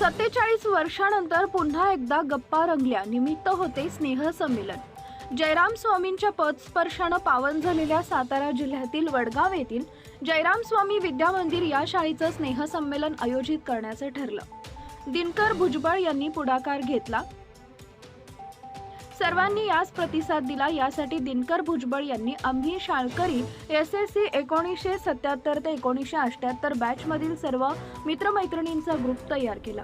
सत्तेचाळीस वर्षानंतर पुन्हा एकदा गप्पा रंगल्या. निमित्त होते स्नेहसंमेलन जयराम स्वामींच्या पदस्पर्शानं पावन झालेल्या सातारा जिल्ह्यातील वडगाव येथील जयराम स्वामी विद्या मंदिर या शाळेचं स्नेहसंमेलन आयोजित करण्याचं ठरलं. दिनकर भुजबळ यांनी पुढाकार घेतला. सर्वांनी यास प्रतिसाद दिला. यासाठी दिनकर भुजबळ यांनी आम्ही शाळकरी एस एस सी एकोणीसशे सत्याहत्तर ते एकोणीसशे अठ्याहत्तर बॅचमधील सर्व मित्रमैत्रिणींचा ग्रुप तयार केला.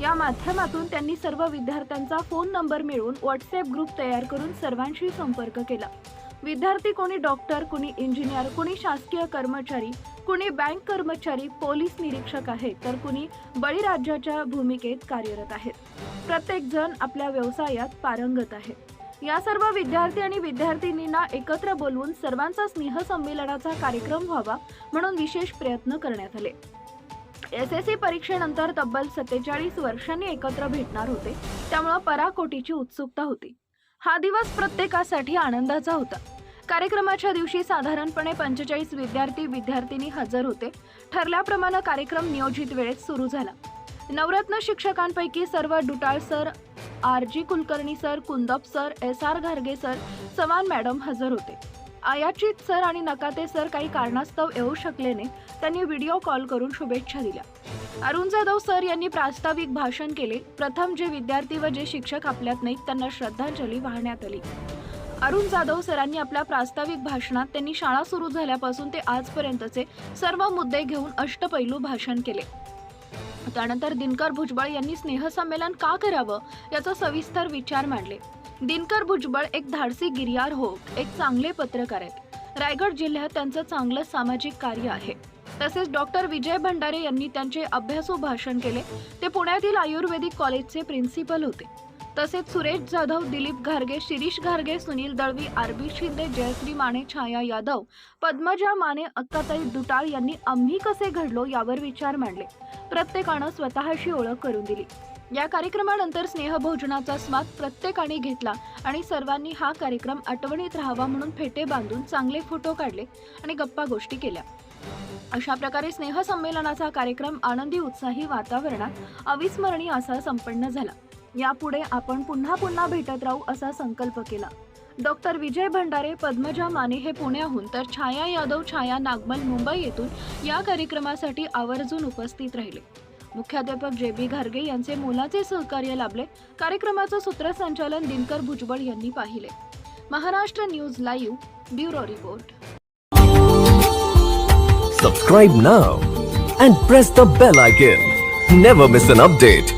या माध्यमातून त्यांनी सर्व विद्यार्थ्यांचा फोन नंबर मिळवून व्हॉट्सअप ग्रुप तयार करून सर्वांशी संपर्क केला. विद्यार्थी कोणी डॉक्टर कोणी इंजिनियर कोणी शासकीय कर्मचारी कुणी बँक कर्मचारी पोलीस निरीक्षक आहे तर कुणी बळीराज्याच्या भूमिकेत कार्यरत आहेत. प्रत्येक जण आपल्या व्यवसायात पारंगत आहे. या सर्व विद्यार्थी आणि विद्यार्थिनींना एकत्र बोलवून सर्वांचा स्नेहसंमेलनाचा कार्यक्रम व्हावा म्हणून विशेष प्रयत्न करण्यात आले. एस एस सी परीक्षेनंतर तब्बल सत्तेचाळीस वर्षांनी एकत्र भेटणार होते. त्यामुळं पराकोटीची उत्सुकता होती. हा दिवस प्रत्येकासाठी आनंदाचा होता. कार्यक्रमाच्या दिवशी साधारणपणे पंचेचाळीस विद्यार्थी विद्यार्थिनी हजर होते. ठरल्याप्रमाणे कार्यक्रम नियोजित वेळेत सुरू झाला. नवरत्न शिक्षकांपैकी सर्व Dutal sir R. G. Kulkarni sir Kundap sir S. R. घारगे sir Chavan madam हजर होते. आयाचित सर आणि नकाते सर काही कारणास्तव येऊ शकले नाही त्यांनी व्हिडिओ कॉल करून शुभेच्छा दिल्या. अरुण जाधव सर यांनी प्रास्ताविक भाषण केले. प्रथम जे विद्यार्थी व जे शिक्षक आपल्यात नाहीत त्यांना श्रद्धांजली वाहण्यात आली. अरुण जाधव सरांनी आपल्या प्रास्ताविक भाषणात त्यांनी शाळा सुरू झाल्यापासून ते आजपर्यंतचे सर्व मुद्दे घेऊन अष्टपैलू भाषण केले. त्यानंतर दिनकर भुजबळ यांनी स्नेहसंमेलन का करावं याचा सविस्तर विचार मांडले. दिनकर भुजबळ एक धाडसी गिर्यार हो एक चांगले पत्रकार आहेत. रायगड जिल्ह्यात त्यांचं चांगलं सामाजिक कार्य आहे. तसेच डॉक्टर विजय भंडारे यांनी त्यांचे अभ्यासू भाषण केले. ते पुण्यातील आयुर्वेदिक कॉलेजचे प्रिन्सिपल होते. तसेच सुरेश जाधव दिलीप घारगे शिरीष घारगे सुनील दळवी आरबी शिंदे जयश्री माने छाया यादव पद्मजा माने अक्काताई दुटाळ यांनी आम्ही कसे घडलो यावर विचार मांडले. प्रत्येकानं स्वतःशी ओळख करून दिली. या कार्यक्रमानंतर स्नेहभोजनाचा स्वाद प्रत्येकाने घेतला आणि सर्वांनी हा कार्यक्रम आठवणीत राहावा म्हणून फेटे बांधून चांगले फोटो काढले आणि गप्पा गोष्टी केल्या. अशा प्रकारे स्नेहसंमेलनाचा कार्यक्रम आनंदी उत्साही वातावरणात अविस्मरणीय असा संपन्न झाला. यापुढे आपण पुन्हा पुन्हा भेटत राहू असा संकल्प केला. डॉक्टर विजय भंडारे पद्मजा माने हे पुण्याहून तर छाया यादव छाया नागमल मुंबई येथून या कार्यक्रमासाठी आवर्जून उपस्थित राहिले. मुख्याध्यापक जे बी घारगे यांचे मोलाचे सहकार्य लाभले. कार्यक्रमाचं सूत्रसंचालन दिनकर भुजबळ यांनी पाहिले. Maharashtra news live bureau report. Subscribe now and press the bell icon never miss an update